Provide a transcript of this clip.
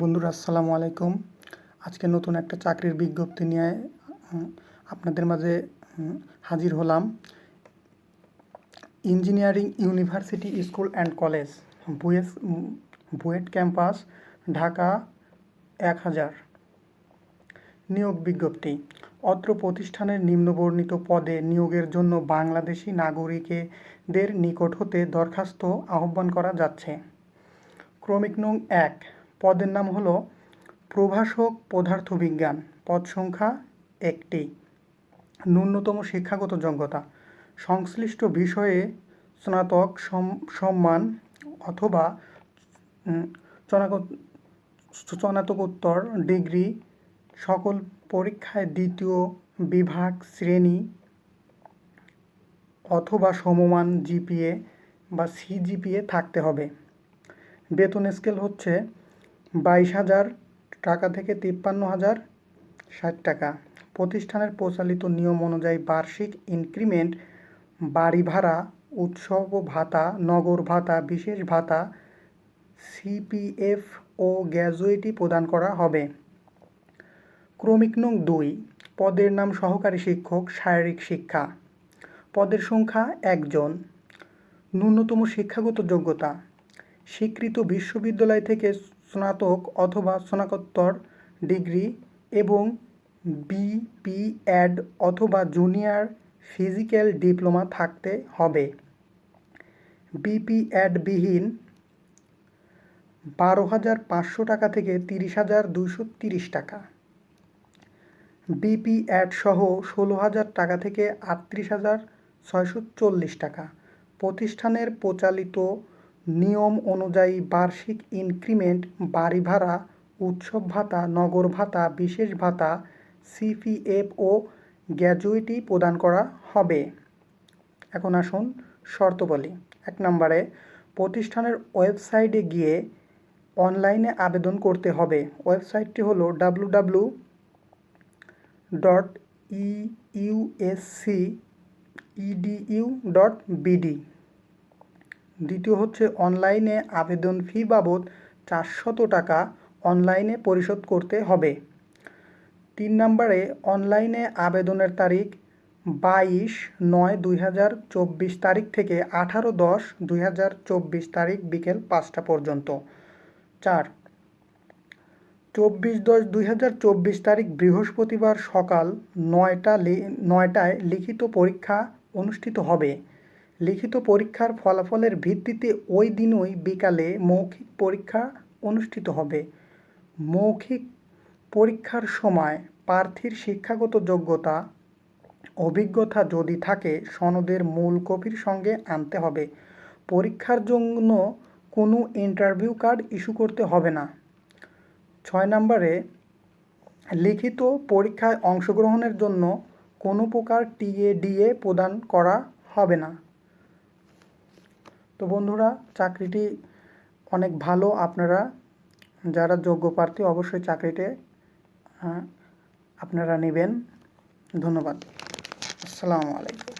বন্ধুরা, আসসালামু আলাইকুম। আজকে নতুন একটা চাকরির বিজ্ঞপ্তি নিয়ে আপনাদের মাঝে হাজির হলাম। Engineering university school and college, বুয়েস, BUET campus, Dhaka, এক হাজার। নিয়োগ বিজ্ঞপ্তি, অত্র প্রতিষ্ঠানের নিম্নবর্ণিত পদে নিয়োগের জন্য বাংলাদেশি নাগরিকদের নিকট হতে দরখাস্ত আহ্বান করা যাচ্ছে। ক্রমিক নং এক পদের নাম হলো প্রভাষক পদার্থবিজ্ঞান, পদ সংখ্যা একটি। ন্যূনতম শিক্ষাগত যোগ্যতা, সংশ্লিষ্ট বিষয়ে স্নাতক সম- সম্মান অথবা স্নাতকোত্তর ডিগ্রি সকল পরীক্ষায় দ্বিতীয় বিভাগ শ্রেণি অথবা সমমান জিপিএ বা সিজিপিএ থাকতে হবে। বেতন স্কেল হচ্ছে বাইশ হাজার, টাকা থেকে তিপ্পান্ন হাজার, ষাট টাকা। প্রতিষ্ঠানের প্রচালিত নিয়ম অনুযায়ী বার্ষিক ইনক্রিমেন্ট, বাড়ি ভাড়া, উৎসব ভাতা, নগর ভাতা, বিশেষ ভাতা, সিপিএফ ও গ্র্যাজুয়েটি প্রদান করা হবে। ক্রমিক নং দুই, পদের নাম সহকারী শিক্ষক, শারীরিক শিক্ষা। পদের সংখ্যা একজন। ন্যূনতম শিক্ষাগত যোগ্যতা। স্বীকৃত বিশ্ববিদ্যালয় থেকে স্নাতক অথবা স্নাতকোত্তর ডিগ্রি এবং বিপি অ্যাড অথবা জুনিয়র ফিজিক্যাল ডিপ্লোমা থাকতে হবে। বিপি অ্যাডবিহীন বারো হাজার পাঁচশো টাকা থেকে তিরিশ হাজার দুশো তিরিশ টাকা। বিপি অ্যাড সহ ষোলো হাজার টাকা থেকে আটত্রিশ হাজার ছয়শো চল্লিশ টাকা। প্রতিষ্ঠানের প্রচালিত নিয়ম অনুযায়ী বার্ষিক ইনক্রিমেন্ট, বাড়ি ভাড়া, উৎসব ভাতা, নগর ভাতা, বিশেষ ভাতা, সিপিএফ ও গ্র্যাজুইটি প্রদান করা হবে। এখন আসুন শর্ত বলি এক নম্বরে, প্রতিষ্ঠানের ওয়েবসাইটে গিয়ে অনলাইনে আবেদন করতে হবে। ওয়েবসাইটটি হলো W W dot USC EDU dot BD দ্বিতীয় হচ্ছে অনলাইনে আবেদন ফি বাবদ চারশত টাকা অনলাইনে পরিশোধ করতে হবে। তিন নম্বরে অনলাইনে আবেদনের তারিখ বাইশ নয় দুই হাজার চব্বিশ তারিখ থেকে আঠারো দশ দুই হাজার চব্বিশ তারিখ বিকেল পাঁচটা পর্যন্ত। চার, চব্বিশ দশ দুই হাজার চব্বিশ তারিখ বৃহস্পতিবার সকাল নয়টা নয়টায় লিখিত পরীক্ষা অনুষ্ঠিত হবে। লিখিত পরীক্ষার ফলাফলের ভিত্তিতে ওই দিনই বিকালে মৌখিক পরীক্ষা অনুষ্ঠিত হবে। মৌখিক পরীক্ষার সময় প্রার্থীর শিক্ষাগত যোগ্যতা, অভিজ্ঞতা যদি থাকে, সনদের মূল কপির সঙ্গে আনতে হবে। পরীক্ষার জন্য কোনো ইন্টারভিউ কার্ড ইস্যু করতে হবে না। ছয় নম্বরে, লিখিত পরীক্ষায় অংশগ্রহণের জন্য কোনো প্রকার টিএ টিএডিএ প্রদান করা হবে না। তো বন্ধুরা, চাকরিটি অনেক ভালো আপনারা, যারা যোগ্য প্রার্থী অবশ্যই চাকরিতে আপনারা নেবেন। ধন্যবাদ। আসসালামু আলাইকুম।